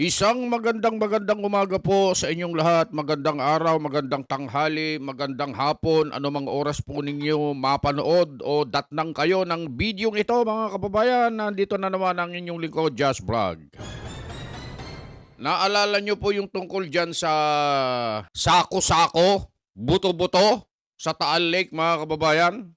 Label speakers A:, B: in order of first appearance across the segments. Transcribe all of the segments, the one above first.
A: Isang magandang magandang umaga po sa inyong lahat. Magandang araw, magandang tanghali, magandang hapon, anumang oras po ninyo mapanood o datnang kayo ng bidyong ito mga kababayan. Nandito na naman ang inyong lingkod, Just Vlog. Naalala nyo po yung tungkol dyan sa sako-sako, buto-buto sa Taal Lake mga kababayan?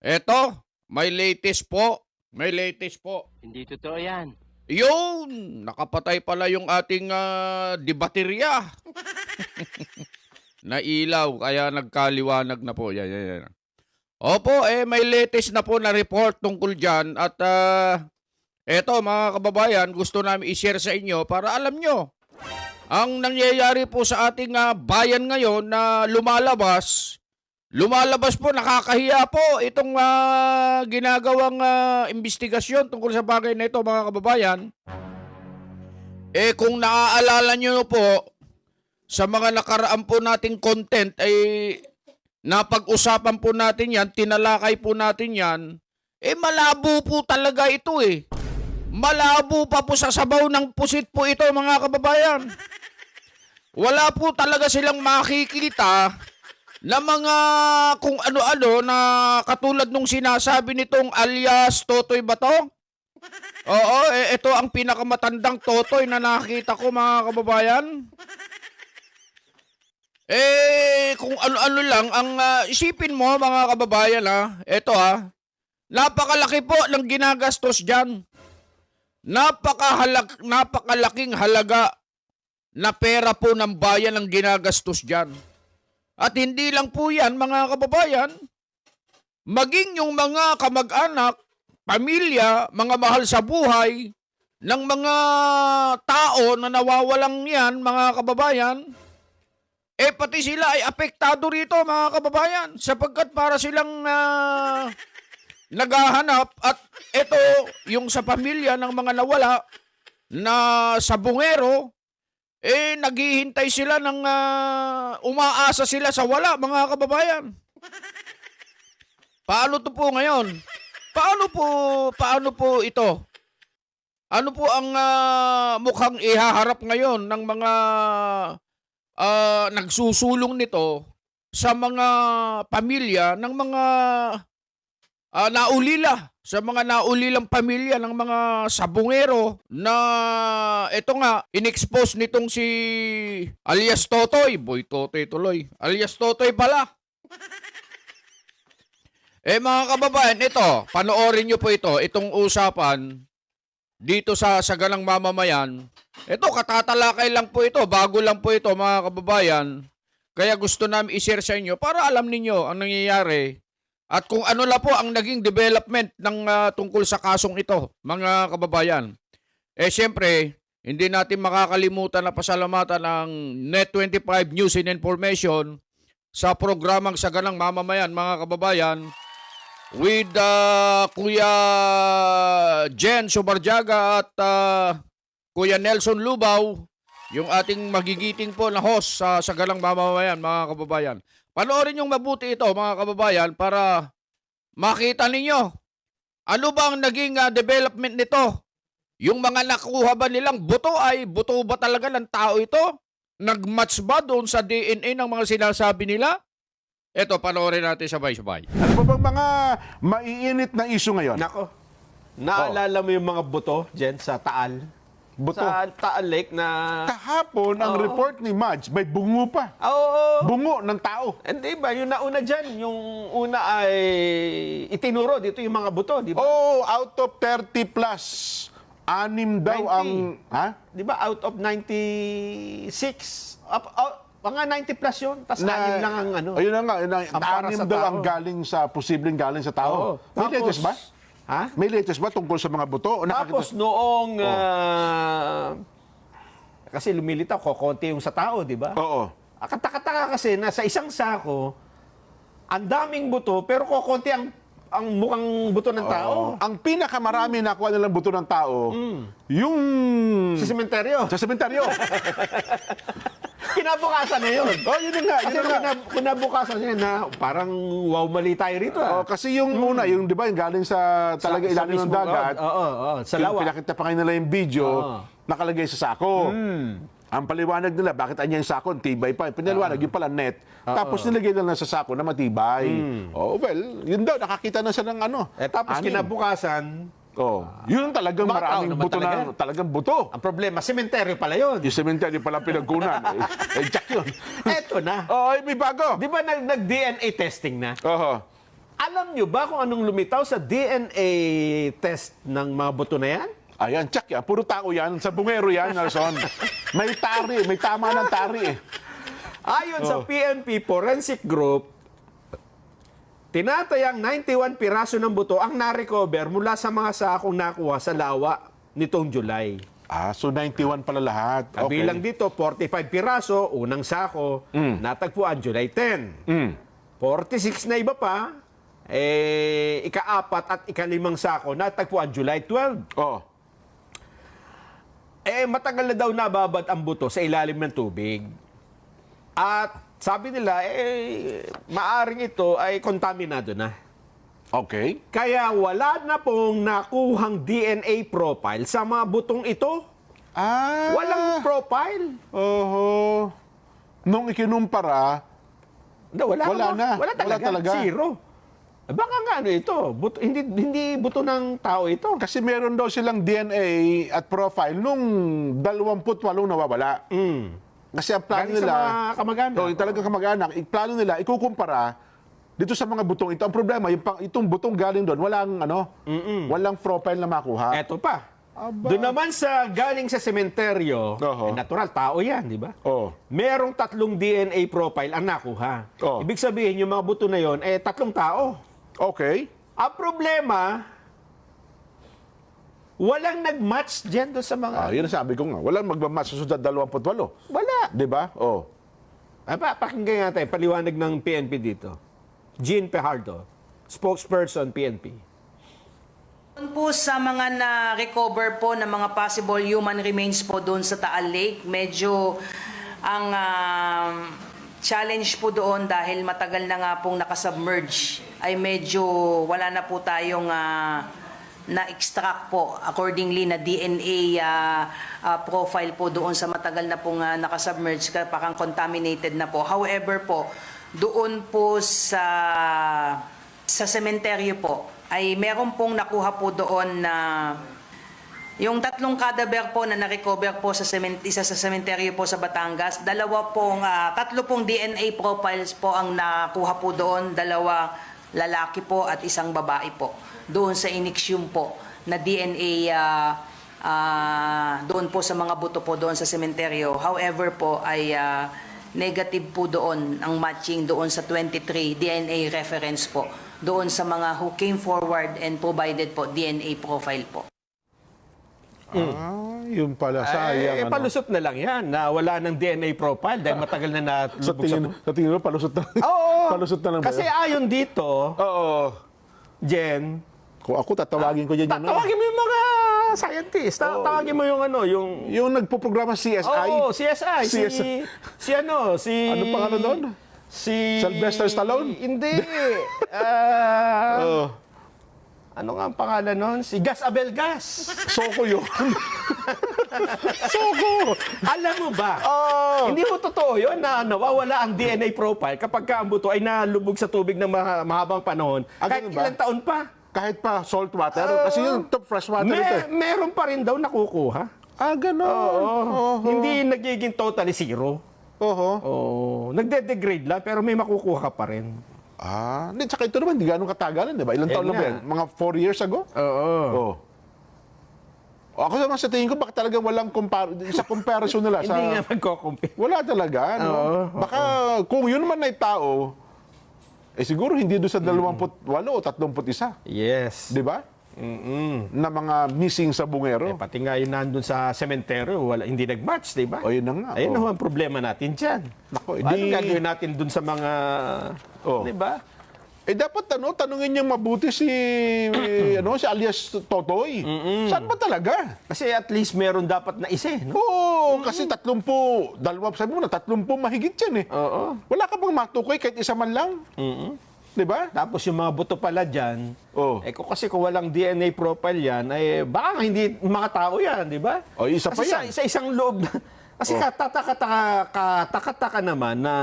A: Eto, may latest po. May latest po.
B: Hindi totoo yan.
A: Yun! Nakapatay pala yung ating ah, di baterya. Nailaw, kaya nagkaliwanag na po. Yan, yan, yan. Opo, eh, may latest na po na report tungkol dyan. At ah, eto mga kababayan, gusto namin i-share sa inyo para alam nyo. Ang nangyayari po sa ating ah, bayan ngayon na lumalabas, lumalabas po, nakakahiya po itong ah, ginagawang ah, investigasyon tungkol sa bagay na ito mga kababayan. Eh kung naaalala nyo po, sa mga nakaraan po nating content ay napag-usapan po natin yan, tinalakay po natin yan, eh malabo po talaga ito eh. Malabo pa po sa sabaw ng pusit po ito mga kababayan. Wala po talaga silang makikita na mga kung ano-ano na katulad nung sinasabi nitong alias Totoy Bato. Oo, eh, ito ang pinakamatandang Totoy na nakita ko mga kababayan. Eh, kung ano-ano lang, ang ah, isipin mo mga kababayan ha, ito ha, napakalaki po ng ginagastos dyan. Napakahalag, napakalaking halaga na pera po ng bayan ang ginagastos dyan. At hindi lang po yan, mga kababayan, maging yung mga kamag-anak, pamilya, mga mahal sa buhay, ng mga tao na nawawalang yan, mga kababayan, eh pati sila ay apektado rito, mga kababayan, sapagkat para silang ah, naghahanap at ito, yung sa pamilya ng mga nawala na sa bungero, eh naghihintay sila ng ah, umaasa sila sa wala mga kababayan. Paano to po ngayon? Paano po paano po ito? Ano po ang ah, mukhang ihaharap ngayon ng mga ah, nagsusulong nito sa mga pamilya ng mga ah, naulila sa mga naulilang pamilya ng mga sabungero na ito nga inexpose nitong si alias Totoy, boy Totoy tuloy. Alias Totoy pala. eh mga kababayan, ito, panoorin nyo po ito, itong usapan dito sa Sagalang Mamamayan. Ito, katatalakay lang po ito, bago lang po ito mga kababayan. Kaya gusto namin i-share sa inyo para alam ninyo ang nangyayari at kung ano la po ang naging development ng ah, tungkol sa kasong ito, mga kababayan. Eh siyempre, hindi natin makakalimutan na pasalamatan ng Net25 News and Information sa programang Saganang Mamamayan, mga kababayan, with ah, Kuya Jen Subarjaga at ah, Kuya Nelson Lubaw, yung ating magigiting po na host sa Sagalang Mamamayan, mga kababayan. Panoorin yung mabuti ito, mga kababayan, para makita ninyo ano ba ang naging ah, development nito. Yung mga nakuha ba nilang buto ay buto ba talaga ng tao ito? Nag-match ba doon sa DNA ng mga sinasabi nila? Ito, panoorin natin sabay-sabay.
C: Ano ba bang mga maiinit na issue ngayon?
D: Nako. Naalala mo yung mga buto dyan sa Taal?
C: Buto.
D: Sa Taal Lake na...
C: Kahapon, ang
D: Oo.
C: report ni Madge, may bungo pa.
D: Ah, Oo.
C: Bungo ng tao.
D: Hindi ba? Yung nauna dyan, yung una ay itinuro dito yung mga buto, di ba?
C: Oh, out of 30 plus, anim daw
D: 90.
C: ang... Ha?
D: Di ba? Out of 96. Up, out, mga 90 plus yun. Tapos anim lang ang ano.
C: Ayun na nga, yun na,
D: Ang para
C: anim
D: sa
C: daw
D: tao.
C: ang galing sa, posibleng galing sa tao.
D: Oo.
C: May latest ba?
D: Ha?
C: May latest ba tungkol sa mga buto? O
D: Tapos
C: nakakita-
D: noong... ah, kasi lumilitaw, kokonti yung sa tao, di ba?
C: Oo.
D: Ang Kataka-taka kasi na sa isang sako, ang daming buto, pero kokonti ang, ang mukhang buto ng tao.
C: Ang pinakamarami nakuha nilang buto ng tao,
D: Mm.
C: yung...
D: Sa sementeryo.
C: Sa sementeryo.
D: Kinabukasan na yun.
C: Oh, yun nga, yun nga.
D: kinab- kinabukasan niya na parang wow mali tayo rito.
C: Oh,
D: Ah.
C: kasi yung una, yung di ba, yung galing sa talaga
D: Sa-
C: ilalim ng
D: mismo-
C: dagat,
D: Oo, oo, oo, sa lawa.
C: pinakita pa kayo nila yung video,
D: Oo.
C: nakalagay sa sako. Ang paliwanag nila, bakit anya yung sako, tibay pa. Pinaliwanag, yung pala net. Tapos nilagay nila sa sako na matibay. Oh, well, yun daw, nakakita na siya ng ano.
D: Eh, tapos
C: anim.
D: kinabukasan,
C: Oh, yun talagang
D: Mga tao
C: maraming
D: naman
C: buto
D: talaga.
C: na, talagang buto.
D: ang problema, sementeryo pala yun.
C: Yung cemetery pala pinagkunan. eh, eh, jack yun.
D: Eto na.
C: Oh, ay, may bago.
D: Di ba nag- nag-DNA testing na?
C: Oho.
D: Alam nyo ba kung anong lumitaw sa DNA test ng mga buto na yan?
C: Ayan, check yan. Puro tao yan. Sa bungero yan, Nelson. may tari. May tama ng tari eh.
D: Ayon sa
C: Oh.
D: PNP Forensic Group, tinatayang 91 piraso ng buto ang na-recover mula sa mga sakong nakuha sa lawa nitong July.
C: Ah, so 91 pala lahat. Okay.
D: Kabilang dito, 45 piraso, unang sako, natagpuan July 10.
C: Mm.
D: 46 na iba pa, eh, ikaapat at ikalimang sako, natagpuan July 12.
C: Oh.
D: Eh, matagal na daw nababad ang buto sa ilalim ng tubig. At sabi nila, eh, maaring ito ay kontaminado na.
C: Okay.
D: Kaya wala na pong nakuhang DNA profile sa mga butong ito.
C: Ah.
D: Walang profile.
C: Oho. Nung ikinumpara,
D: Na, wala,
C: Wala na.
D: Wala
C: Wala
D: talaga.
C: talaga.
D: Zero. Eh, Baka nga ano ito, buto, hindi, hindi buto ng tao ito.
C: kasi meron daw silang DNA at profile nung 28 nawawala.
D: Mm.
C: Kasi ang plano
D: Galing sa
C: nila...
D: mga kamag-anak.
C: Oh, yung talagang kamag-anak. Yung plano nila, ikukumpara dito sa mga butong ito. Ang problema, yung, pang- itong butong galing doon, walang ano, walang profile na makuha.
D: Eto pa.
C: Aba.
D: Doon naman sa galing sa sementeryo,
C: Oho.
D: eh, natural, tao yan, di ba?
C: Oh.
D: Merong tatlong DNA profile ang nakuha.
C: Oh.
D: Ibig sabihin, yung mga buto na yon, eh, tatlong tao.
C: Okay.
D: Ang problema, walang nag-match dyan doon sa mga...
C: Ah, yun ang sabi ko nga. Walang magmamatch sa susunod 28.
D: Wala.
C: Di ba? Oh.
D: Ay, pa, pakinggan natin, paliwanag ng PNP dito. Jean Pejardo, spokesperson PNP.
B: Doon po sa mga na-recover po ng mga possible human remains po doon sa Taal Lake, medyo ang um, challenge po doon dahil matagal na nga pong nakasubmerge ay medyo wala na po tayong ah, na-extract po accordingly na DNA ah, ah, profile po doon sa matagal na pong ah, nakasubmerge ka contaminated na po. However po, doon po sa sa sementeryo po ay meron pong nakuha po doon na yung tatlong cadaver po na na-recover po sa cement, isa sa sementeryo po sa Batangas, dalawa pong, ah, tatlo pong DNA profiles po ang nakuha po doon, dalawa lalaki po at isang babae po. Doon sa Inixium po na DNA ah, ah, doon po sa mga buto po doon sa sementeryo. However po ay ah, negative po doon ang matching doon sa 23 DNA reference po doon sa mga who came forward and provided po DNA profile po.
C: Ah, yun pala.
D: Eh,
C: Sayang. ano.
D: palusot na lang yan, na wala ng DNA profile dahil matagal na
C: Sa
D: natulubog sa...
C: tingin, sa tingin mo, palusot na.
D: Oo.
C: palusot na lang ba
D: Kasi
C: yun?
D: ayon dito,
C: Oo.
D: Jen,
C: Kung ako, tatawagin ko yan.
D: ta-
C: yan, ano?
D: tawagin mo yung mga scientist. Ta- tawagin mo yung ano, yung...
C: Yung nagpo-programa CSI.
D: Oo, CSI. Si,
C: CSI.
D: si ano, si...
C: Ano pangalan doon?
D: Si...
C: Sylvester Stallone?
D: Hindi. Ah,
C: Oo.
D: Ano nga ang pangalan nun? Si Gas Abel Gas.
C: Soko yun. Soko!
D: Alam mo ba?
C: Oh.
D: Hindi mo totoo yun na nawawala ang DNA profile kapag ka ang buto ay nalubog sa tubig ng maha- mahabang panahon.
C: Ah,
D: kahit
C: ganun ba?
D: ilang taon pa.
C: Kahit pa salt water. kasi yun, top fresh water ito.
D: Me-
C: eh.
D: meron pa rin daw nakukuha.
C: Ah, gano'n.
D: Oo. Hindi nagiging totally zero.
C: Oho.
D: Oh, nagde-degrade lang pero may makukuha ka pa rin.
C: Ah, hindi, tsaka ito naman, hindi ganun katagalan, di ba? Ilang
D: Eh
C: taon na ba yan? Mga four years ago?
D: Oo.
C: Oo. O, ako naman sa tingin ko, baka talagang walang compar sa comparison nila sa...
D: Hindi nga magko-compare.
C: Wala talaga, no?
D: Oo,
C: Baka kung yun naman ay tao, eh siguro hindi doon sa 28 o 31,
D: Yes.
C: di ba?
D: Mm-mm.
C: Na mga missing sa
D: Eh,
C: bungero.
D: pati nga yun nandun sa sementeryo, wala, hindi nag-match, di ba?
C: O, yun na nga,
D: Ayun
C: oh.
D: na ho ang problema natin dyan.
C: Nako,
D: Ano
C: di-
D: gagawin natin dun sa mga,
C: Oh.
D: di ba?
C: Eh dapat ano, tanungin niya mabuti si ano si alias Totoy. Saan ba talaga?
D: Kasi at least meron dapat na isa, eh, no?
C: Oo, kasi 30, dalawa sabi mo na 30 mahigit 'yan eh.
D: Oo.
C: Wala ka bang matukoy kahit isa man lang? Di ba?
D: Tapos yung mga buto pala dyan,
C: Oh.
D: eh kung kasi kung walang DNA profile yan, eh baka nga hindi mga tao yan, di ba?
C: Oh, isa pa
D: kasi
C: yan.
D: Sa, sa isang loob, na- kasi katataka-taka katakataka naman na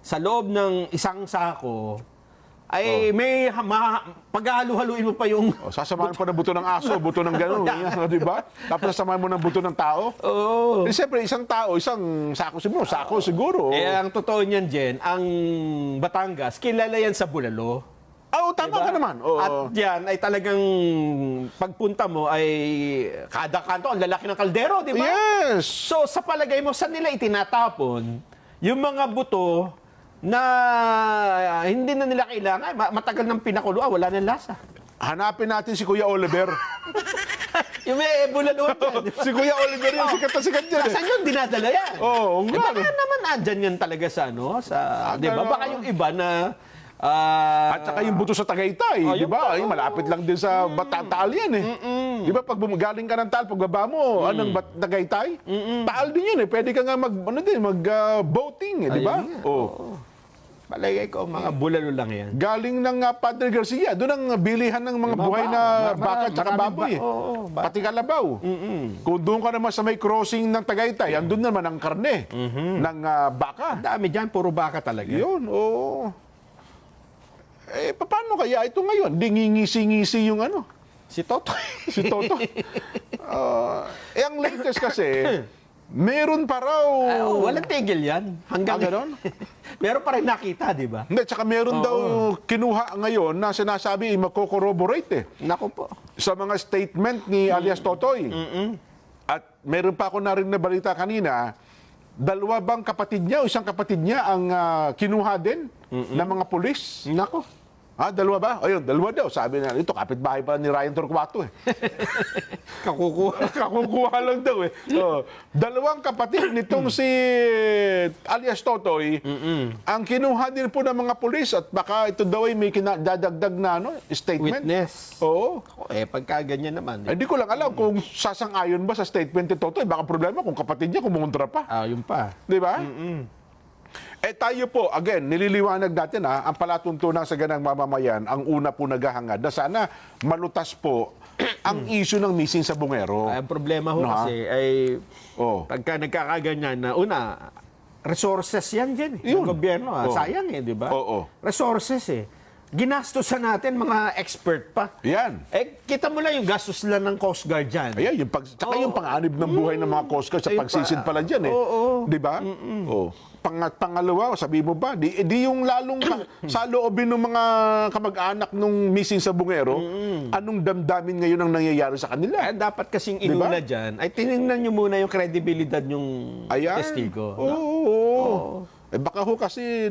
D: sa loob ng isang sako, ay may ha- ma- paghahalu-haluin mo pa yung...
C: Oh, sasamahan po ng buto ng aso, buto ng gano'n, di ba? Tapos sasamahan mo ng buto ng tao.
D: Oo.
C: Eh, siyempre, isang tao, isang sako siguro, sako siguro.
D: Eh, ang totoo niyan, Jen, ang Batangas, kilala yan sa bulalo.
C: Oo, tama
D: Diba?
C: ka naman. Oo.
D: At yan ay talagang pagpunta mo ay kada kanto ang lalaki ng kaldero, di ba?
C: Yes!
D: So sa palagay mo, saan nila itinatapon yung mga buto na ah, hindi na nila kailangan, Ma- matagal ng pinakulo, ah, wala nang lasa.
C: Hanapin natin si Kuya Oliver.
D: Yung may bulaluan ba?
C: si Kuya Oliver yung sikat na sikat dyan eh.
D: Saan yun dinadala yan?
C: Oo,
D: Eh,
C: nga.
D: baka naman andyan yan talaga sa ano, sa, di ba? Baka yung iba na, ah,
C: At saka yung buto sa Tagaytay,
D: Oh,
C: di
D: yun
C: ba? Ay, malapit lang din sa Bata- Taal yan eh. Di ba pag bumagaling ka ng Taal, pagbaba mo,
D: Mm.
C: anong Bat- Tagaytay? Taal din yun eh. Pwede ka nga mag, ano din, mag ah, boating eh, di ba?
D: Nga,
C: Oh.
D: Palagay ko, mga bulalo lang yan.
C: Galing ng ah, Padre Garcia, doon ang bilihan ng mga buhay na
D: ma-
C: baka at saka baboy.
D: ba-
C: eh.
D: oo, oo, ba-
C: Pati kalabaw. Kung doon ka naman sa may crossing ng Tagaytay, andun naman ang karne ng ah, baka.
D: Ang dami dyan, puro baka talaga.
C: Yun, oo. Eh, paano kaya ito ngayon? Di ngingisi-ngisi yung ano,
D: Si Toto.
C: si Toto. Ah, eh, ang latest kasi, meron pa raw...
D: Ah, walang tigil yan. Hanggang
C: Ah?
D: Meron pa rin nakita, di ba?
C: Hindi, tsaka meron daw kinuha ngayon na sinasabi, eh, magko-corroborate eh.
D: Nako po.
C: sa mga statement ni alias Totoy. At meron pa ako narinig na balita kanina, dalawa bang kapatid niya o isang kapatid niya ang ah, kinuha din ng mga pulis?
D: Nako.
C: Ha, dalawa ba? Ayun, dalawa daw. Sabi na, ito, kapitbahay pa ni Ryan Torquato eh.
D: Kakukuha.
C: Kakukuha lang daw eh. Oh, dalawang kapatid nitong si alias Totoy, ang kinuha din po ng mga pulis at baka ito daw ay may kinadadagdag na ano, statement.
D: Witness.
C: Oo.
D: Eh, pagka ganyan naman.
C: Hindi ko lang alam kung sasang-ayon ba sa statement ni Totoy. Baka problema kung kapatid niya kumontra pa.
D: Ah, yun pa.
C: Di ba? Eh tayo po, again, nililiwanag natin ha, ang palatuntunan sa ganang mamamayan, ang una po naghahangad na sana malutas po ang issue ng missing sa bungero.
D: Ay, ang problema ho
C: No, ha?
D: kasi ay
C: Oh.
D: pagka nagkakaganyan na una, resources yan dyan eh,
C: Yun.
D: ng gobyerno. ah.
C: Oo.
D: Sayang eh, di ba?
C: Oo.
D: Resources eh. Ginastosan natin mga expert pa.
C: Yan.
D: Eh, kita mo lang yung gastos lang ng Coast Guard dyan.
C: Ayan, yung pag, tsaka yung panganib ng buhay ng mga Coast Guard sa
D: Ayun
C: pagsisid
D: pa.
C: pala dyan eh.
D: Oo.
C: Di ba? Oo. Pang, pangalawa, sabi mo ba, di, di yung lalong sa loobin ng mga kamag-anak nung missing sa bungero, anong damdamin ngayon ang nangyayari sa kanila?
D: Kaya dapat kasing inuna dyan, ay tinignan nyo muna yung credibilidad yung
C: Ayan.
D: testigo.
C: Oo.
D: no?
C: oo. Eh baka ho kasi,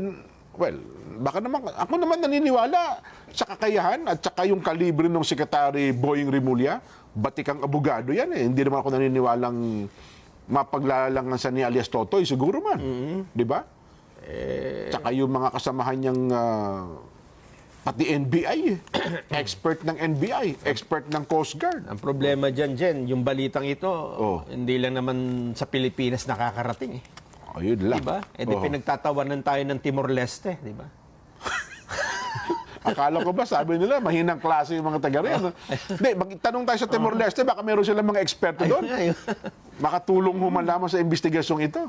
C: well, baka naman, ako naman naniniwala sa kakayahan at saka yung kalibre ng Secretary Boying Rimulya. Batikang abogado yan eh. Hindi naman ako naniniwalang mapaglalalangan sa ni alias Totoy, siguro man. Di ba? Eh, Tsaka yung mga kasamahan niyang ah, pati NBI eh. expert ng NBI, expert ng Coast Guard.
D: Ang problema dyan, Jen, yung balitang ito,
C: Oh.
D: hindi lang naman sa Pilipinas nakakarating eh.
C: Ayun lang.
D: Di ba? Eh di
C: Oo.
D: pinagtatawanan tayo ng Timor-Leste, di ba?
C: Akala ko ba, sabi nila, mahinang klase yung mga taga riyan. Hindi, magtanong tayo sa Timor-Leste, baka meron silang mga eksperto doon. Makatulong human lamang sa investigasyong ito.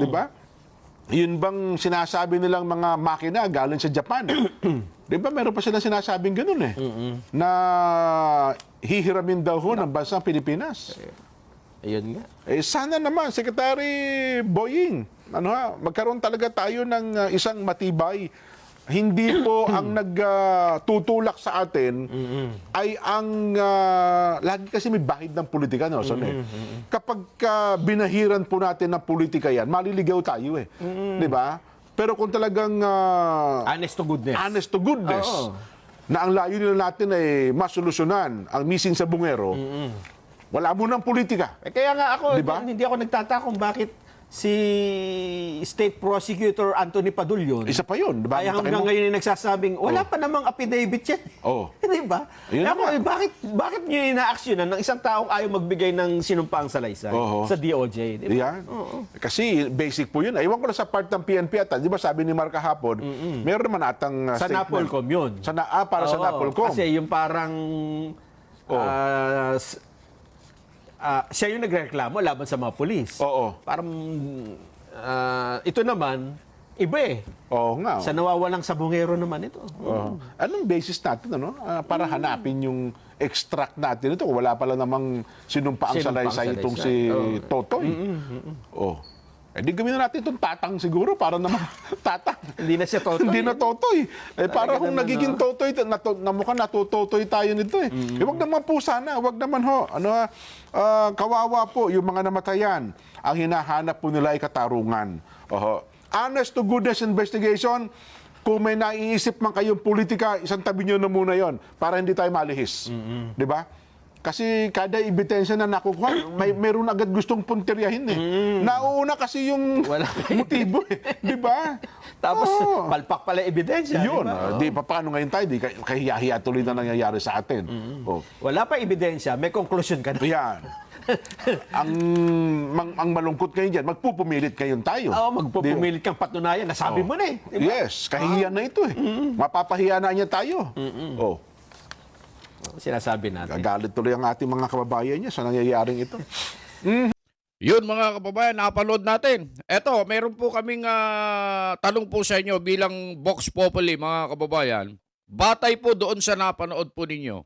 C: Di ba? Yun bang sinasabi nilang mga makina galing sa Japan? Di ba meron pa silang sinasabing ganun eh? Na hihiramin daw ho ng bansang Pilipinas.
D: Ayun nga.
C: Eh sana naman, Secretary Boying, ano ha, magkaroon talaga tayo ng uh, isang matibay. Hindi po ang nagtutulak sa atin ay ang uh, lagi kasi may bahid ng politika no, son, eh. Kapag uh, binahiran po natin ng politika yan, maliligaw tayo eh. 'Di ba? Pero kung talagang uh,
D: Honest to goodness.
C: honest to goodness
D: Oo.
C: na ang layunin natin ay masolusyonan ang missing sa bungero, wala mo ng politika.
D: Eh, kaya nga ako,
C: Di ba?
D: hindi ako nagtataka kung bakit si State Prosecutor Anthony Padulyon.
C: Isa pa yun. Diba?
D: Ay hanggang
C: mo?
D: ngayon ay nagsasabing, wala pa namang affidavit yan.
C: Oh.
D: Di ba?
C: Ayun
D: Kaya ako, eh, bakit, bakit nyo ina-actionan ng isang taong ayaw magbigay ng sinumpaang salaysay
C: Oo.
D: sa DOJ? Di ba?
C: Yan. Kasi basic po yun. Ewan ko na sa part ng PNP at, di ba sabi ni Mark kahapon, meron naman atang uh,
D: Sa
C: statement.
D: Napolcom yun.
C: Sa na, ah, para sa
D: Oo,
C: Napolcom.
D: Kasi yung parang
C: Oo.
D: ah, ah, siya yung nagreklamo laban sa mga polis.
C: Oo.
D: Parang ah, ito naman, iba eh.
C: Oo nga.
D: Sa nawawalang sabungero naman ito.
C: Oo. Anong basis natin ano? Ah, para hanapin yung extract natin ito. Wala pala namang sinumpaang
D: Sinumpaang
C: salaysay itong si. Totoy. Oh. Eh di gawin na natin itong tatang siguro para naman tatang.
D: Hindi na siya totoy.
C: Hindi na totoy. Eh para kung
D: naman,
C: nagiging
D: no?
C: totoy, nato, na mukhang natutotoy tayo nito eh. Eh wag naman po sana, wag naman ho. Ano, ah, ah, kawawa po yung mga namatayan. Ang hinahanap po nila ay katarungan. Oho. Honest to goodness investigation, kung may naiisip man kayong politika, isang tabi nyo na muna yon para hindi tayo malihis. Di ba? Kasi kada ebidensya na nakukuha, may meron agad gustong punteryahin eh. Nauuna kasi yung
D: Wala
C: motibo eh. Di ba?
D: Tapos,
C: Oo.
D: palpak pala ebidensya.
C: Yun,
D: di ba?
C: ah, di pa paano ngayon tayo, di kah- kahiya-hiya tuloy na nangyayari sa atin. Oh.
D: Wala pa ebidensya, may conclusion ka na.
C: Yan. ang, mang, ang malungkot ngayon dyan, magpupumilit ngayon tayo.
D: Oo, magpupumilit kang patunayan. Nasabi mo na eh. Di ba?
C: Yes, kahiya na ito eh. Mapapahiya na niya tayo. Oh,
D: Sinasabi natin.
C: gagalit tuloy ang ating mga kababayan niya sa nangyayaring ito.
A: Yun mga kababayan, napanood natin. Eto, meron po kaming ah, tanong po sa inyo bilang Vox Populi mga kababayan. Batay po doon sa napanood po ninyo.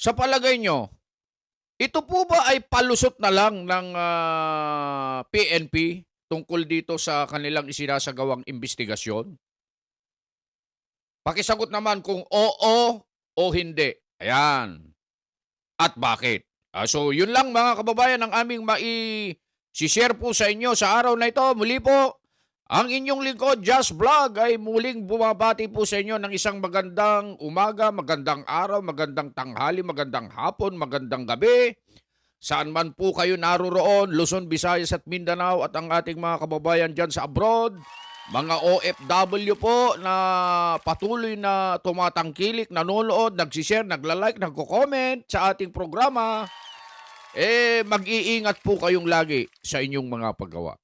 A: Sa palagay nyo, ito po ba ay palusot na lang ng ah, PNP tungkol dito sa kanilang isinasagawang investigasyon? Pakisagot naman kung oo o hindi. Ayan. At bakit? Ah, so, yun lang mga kababayan ang aming mai-share po sa inyo sa araw na ito. Muli po, ang inyong lingkod, Just Vlog, ay muling bumabati po sa inyo ng isang magandang umaga, magandang araw, magandang tanghali, magandang hapon, magandang gabi. Saan man po kayo naroroon, Luzon, Visayas at Mindanao at ang ating mga kababayan dyan sa abroad, mga OFW po na patuloy na tumatangkilik, nanonood, nagsishare, nagla-like, nagko-comment sa ating programa, eh mag-iingat po kayong lagi sa inyong mga paggawa.